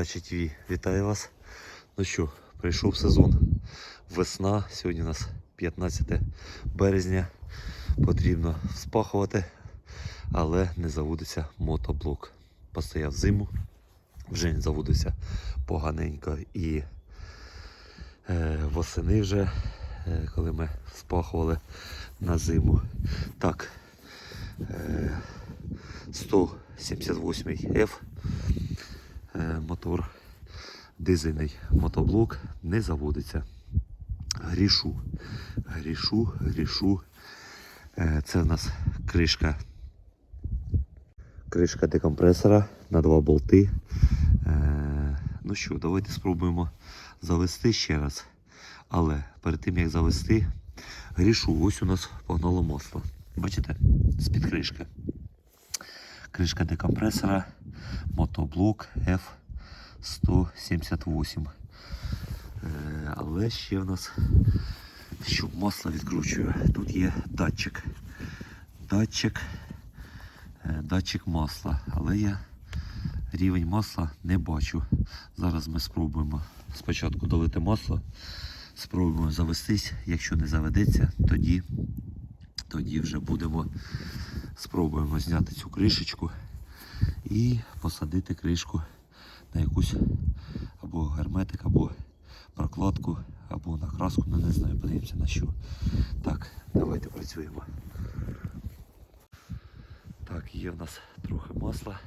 Передача ТВ. Вітаю вас. Ну що, прийшов сезон. Весна. Сьогодні у нас 15 березня. Потрібно спахувати, але не заводиться мотоблок. Постояв зиму, вже не заводився поганенько і е, восени вже, е, коли ми спахували на зиму. Так, е, 178 F е, мотор, дизельний мотоблок не заводиться. Грішу, грішу, грішу. Е, Це в нас кришка. Кришка декомпресора на два болти. Е, Ну що, давайте спробуємо завести ще раз. Але перед тим як завести, грішу. Ось у нас погнало масло. Бачите? З-під кришки. Кришка декомпресора, мотоблок F178. Е, Але ще в нас, що масло відкручує, тут є датчик. Датчик, е, датчик масла. Але я рівень масла не бачу. Зараз ми спробуємо спочатку долити масло, спробуємо завестись. Якщо не заведеться, тоді, тоді вже будемо спробуємо зняти цю кришечку і посадити кришку на якусь або герметик, або прокладку, або на краску, ну не знаю, подивимося на що. Так, давайте працюємо. Так, є в нас трохи масла.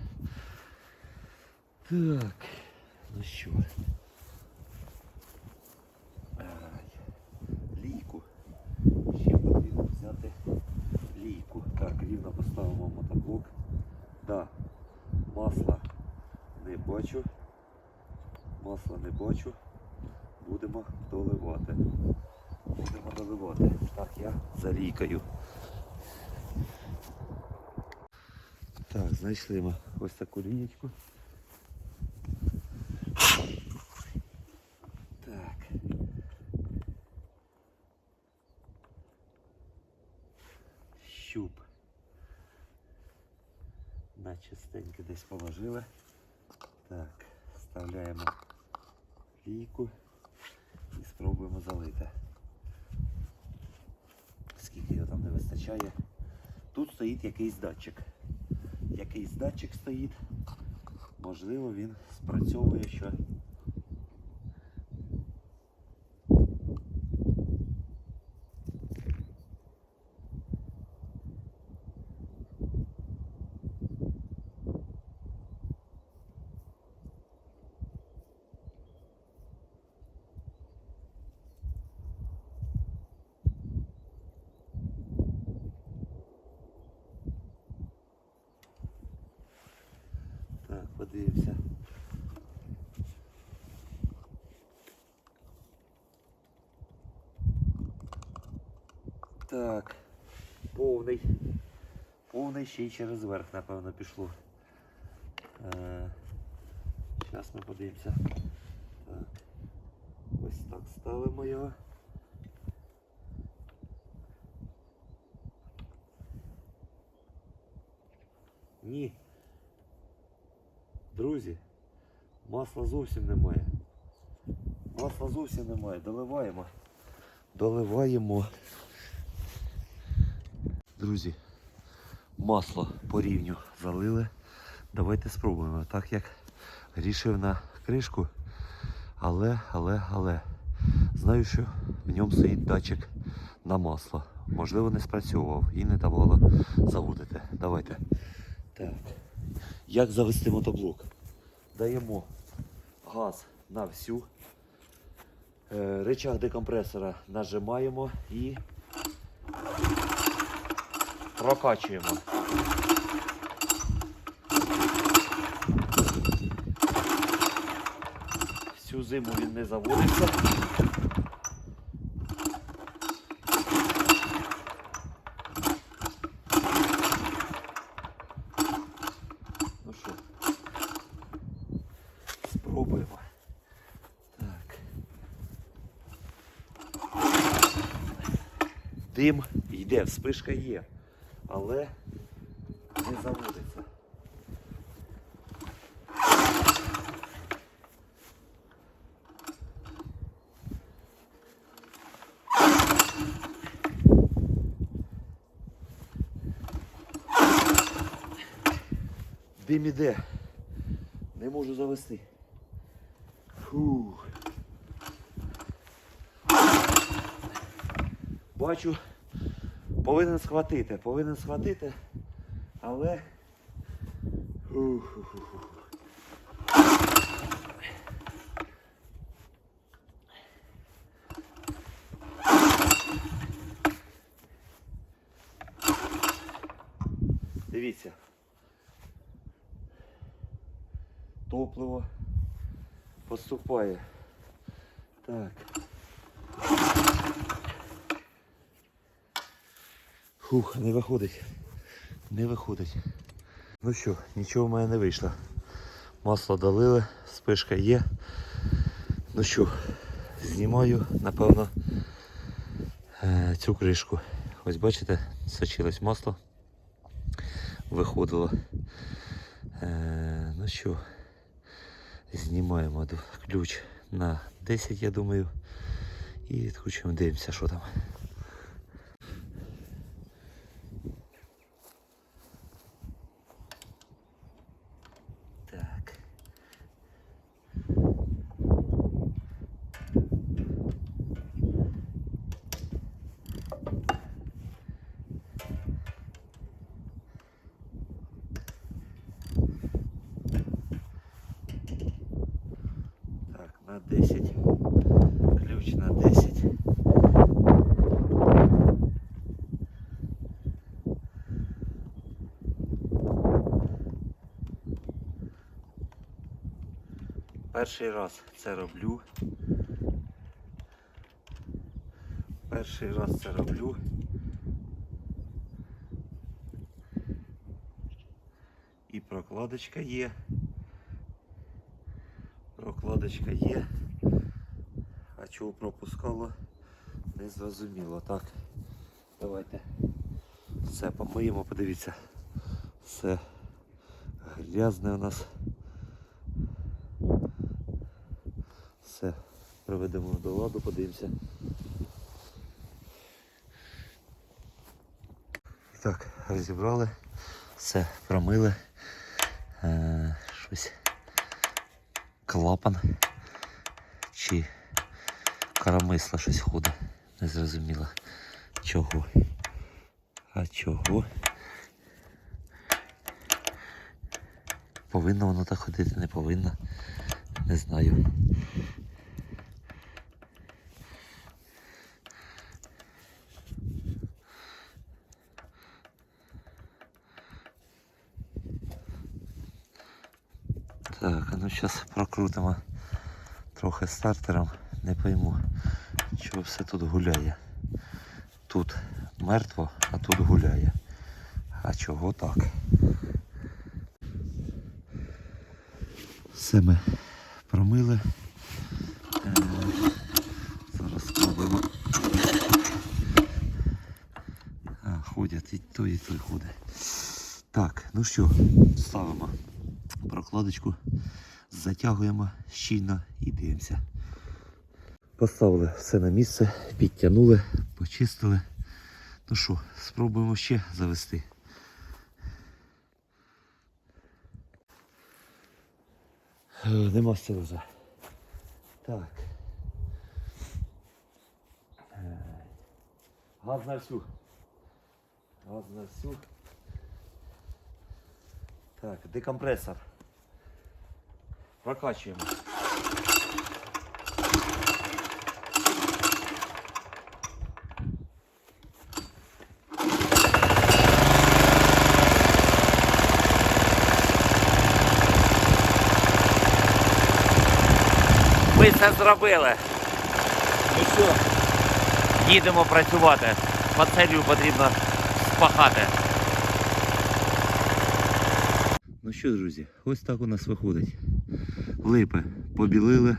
Так, ну що. Лійку. Ще потрібно взяти лійку. Рівно поставимо мотоблок. Да, масла не бачу. Масла не бачу. Будемо доливати. Будемо доливати. Так, я за лійкою. Так, знайшли ми ось таку лієчку. Так. Щуп. На частенько десь положили. Так, вставляємо лійку і спробуємо залити. Скільки його там не вистачає. Тут стоїть якийсь датчик. Якийсь датчик стоїть. Можливо, він спрацьовує, що Так, подивимося. Так, повний. Повний ще й через верх, напевно, пішло. Зараз ми подивимося. Так. Ось так ставимо його. Ні. Друзі, масла зовсім немає. Масла зовсім немає. Доливаємо. Доливаємо. Друзі, масло по рівню залили. Давайте спробуємо. Так як рішив на кришку. Але, але, але. Знаю, що в ньому стоїть датчик на масло. Можливо, не спрацьовував і не давало заводити. Давайте. Так. Як завести мотоблок? Даємо газ на всю. Е, Рычаг декомпресора нажимаємо і прокачуємо. Всю зиму він не заводиться. дим йде, вспишка є, але не заводиться. Дим іде, не можу завести. Фух. Бачу повинен схватити, повинен схватити, але. Дивіться. Топливо поступає. Так. Фух, не виходить. Не виходить. Ну що, нічого в мене не вийшло. Масло долили, спишка є. Ну що, знімаю, напевно, е, цю кришку. Ось бачите, сочилось масло. Виходило. Е, ну що, знімаємо ключ на 10, я думаю. І відкручуємо, дивимося, що там. Так. Так, на 10. Ключ на 10. Перший раз це роблю. Перший раз це роблю. І прокладочка є. Прокладочка є. А чого пропускало? Не зрозуміло. Так. Давайте все помиємо, подивіться. Все грязне у нас. Все, приведемо до ладу, подивимося. Так, розібрали, все, промили. Е, щось клапан чи карамисла щось ходить. Не зрозуміло. Чого? А чого? Повинно воно так ходити, не повинно. Не знаю. Так, а ну зараз прокрутимо трохи стартером. Не пойму, чого все тут гуляє. Тут мертво, а тут гуляє. А чого так? Все ми промили. Е, Зараз спробуємо. А, ходять і той, і той ходить. Так, ну що, ставимо прокладочку, затягуємо щільно і дивимося. Поставили все на місце, підтягнули, почистили. Ну що, спробуємо ще завести. Нема сил вже. Так. Е, Газ на всю. Газ на всю. Так, декомпресор. Прокачуємо. Ми це зробили. Ну що? Їдемо працювати. Пацелію потрібно спахати. Ну що, друзі, ось так у нас виходить. Липи побілили,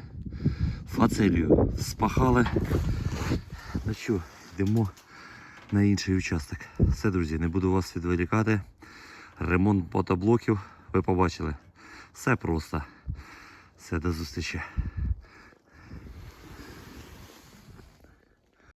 фацелію спахали. Ну що, йдемо на інший участок. Все, друзі, не буду вас відволікати. Ремонт мотоблоків ви побачили. Все просто. Все, до зустрічі.